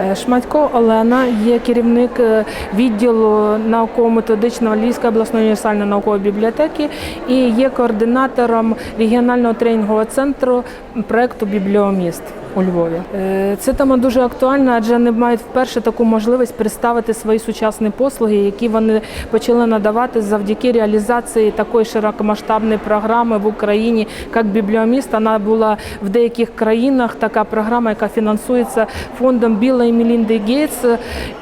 Е, Шматько Олена є керівник е, відділу науково-методичного Львівської обласної універсальної наукової бібліотеки і є координатором регіонального тренінгового центру проекту Бібліоміст. У Львові Е, ця тема дуже актуальна, адже вони мають вперше таку можливість представити свої сучасні послуги, які вони почали надавати завдяки реалізації такої широкомасштабної програми в Україні, як бібліоміст. Вона була в деяких країнах така програма, яка фінансується фондом Біла і Мілінди Гейтс,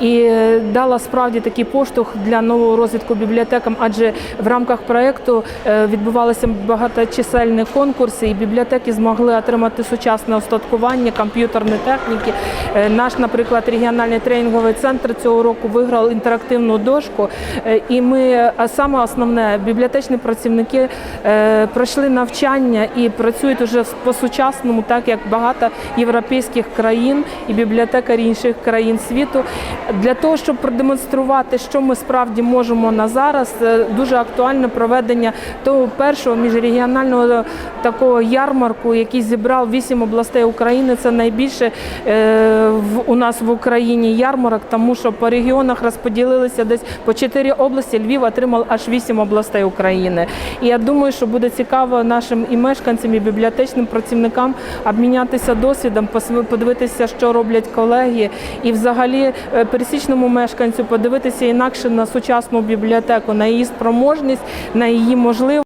і е, дала справді такий поштовх для нового розвитку бібліотекам, адже в рамках проекту е, відбувалися багаточисельні конкурси, і бібліотеки змогли отримати сучасне остаткування, комп'ютерні техніки. Е, Наш, наприклад, регіональний тренінговий центр цього року виграв інтерактивну дошку. Е, І ми, саме основне, бібліотечні працівники е, пройшли навчання і працюють уже по-сучасному, так як багато європейських країн і бібліотекарі інших країн світу. Для того, щоб продемонструвати, що ми справді можемо на зараз, дуже актуальне проведення того першого міжрегіонального такого ярмарку, який зібрав вісім областей України. Це найбільше е, у нас в Україні ярмарок, тому що по регіонах розподілилися десь по чотири області. Львів отримав аж вісім областей України. І я думаю, що буде цікаво нашим і мешканцям, і бібліотечним працівникам обмінятися досвідом, подивитися, що роблять колеги, і взагалі е, пересічному мешканцю подивитися інакше на сучасну бібліотеку, на її спроможність, на її можливості.